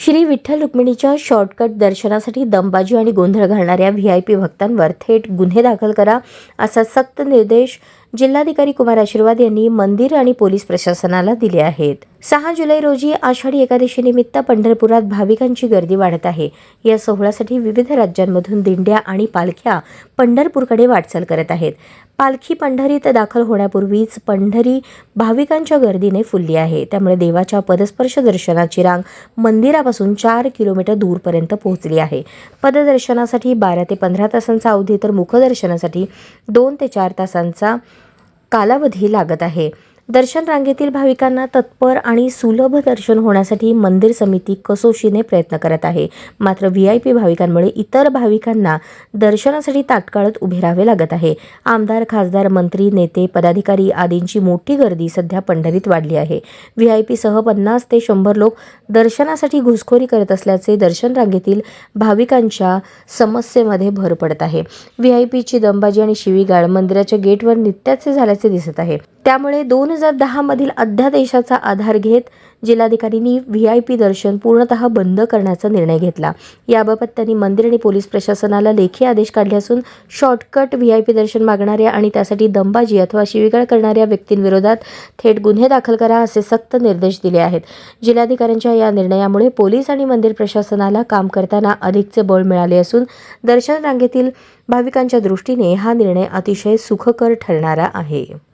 श्री विठ्ठल रुक्मिणीच्या शॉर्टकट दर्शनासाठी दमबाजी आणि गोंधळ घालणाऱ्या व्ही आय पी भक्तांवर थेट गुन्हे दाखल करा असा सक्त निर्देश जिल्हाधिकारी कुमार आशीर्वाद यांनी मंदिर आणि पोलीस प्रशासनाला दिले आहेत. सहा जुलै रोजी आषाढी एकादशी निमित्त पंढरपुरात भाविकांची गर्दी वाढत आहे. या सोहळ्यासाठी विविध राज्यांमधून दिंड्या आणि पालख्या पंढरपूरकडे वाटचाल करत आहेत. पालखी पंढरीत दाखल होण्यापूर्वीच पंढरी भाविकांच्या गर्दीने फुलली आहे. त्यामुळे देवाच्या पदस्पर्श दर्शनाची रांग मंदिरापासून चार किलोमीटर दूरपर्यंत पोहोचली आहे. पददर्शनासाठी बारा ते पंधरा तासांचा अवधी तर मुखदर्शनासाठी दोन ते चार तासांचा कालावधी लागत आहे. दर्शन रांगेतील भाविकांना तत्पर आणि सुलभ दर्शन होण्यासाठी मंदिर समिती कसोशीने प्रयत्न करत आहे. मात्र व्ही आय पी भाविकांमुळे इतर भाविकांना दर्शनासाठी ताटकाळत उभे राहावे लागत आहे. आमदार खासदार मंत्री नेते पदाधिकारी आदींची मोठी गर्दी सध्या पंढरीत वाढली आहे. व्ही आय पीसह पन्नास ते शंभर लोक दर्शनासाठी घुसखोरी करत असल्याचे दर्शन रांगेतील भाविकांच्या समस्येमध्ये भर पडत आहे. व्ही आय पीची दंबाजी आणि शिवीगाळ मंदिराच्या गेटवर नित्याचे झाल्याचे दिसत आहे. त्यामुळे दोन हजार दहामधील अध्यादेशाचा आधार घेत जिल्हाधिकाऱ्यांनी व्ही आय पी दर्शन पूर्णतः बंद करण्याचा निर्णय घेतला. याबाबत त्यांनी मंदिर आणि पोलीस प्रशासनाला लेखी आदेश काढले असून शॉर्टकट व्ही आय पी दर्शन मागणाऱ्या आणि त्यासाठी दंबाजी अथवा शिवीगाळ करणाऱ्या व्यक्तींविरोधात थेट गुन्हे दाखल करा असे सक्त निर्देश दिले आहेत. जिल्हाधिकाऱ्यांच्या या निर्णयामुळे पोलीस आणि मंदिर प्रशासनाला काम करताना अधिकचे बळ मिळाले असून दर्शन रांगेतील भाविकांच्या दृष्टीने हा निर्णय अतिशय सुखकर ठरणारा आहे.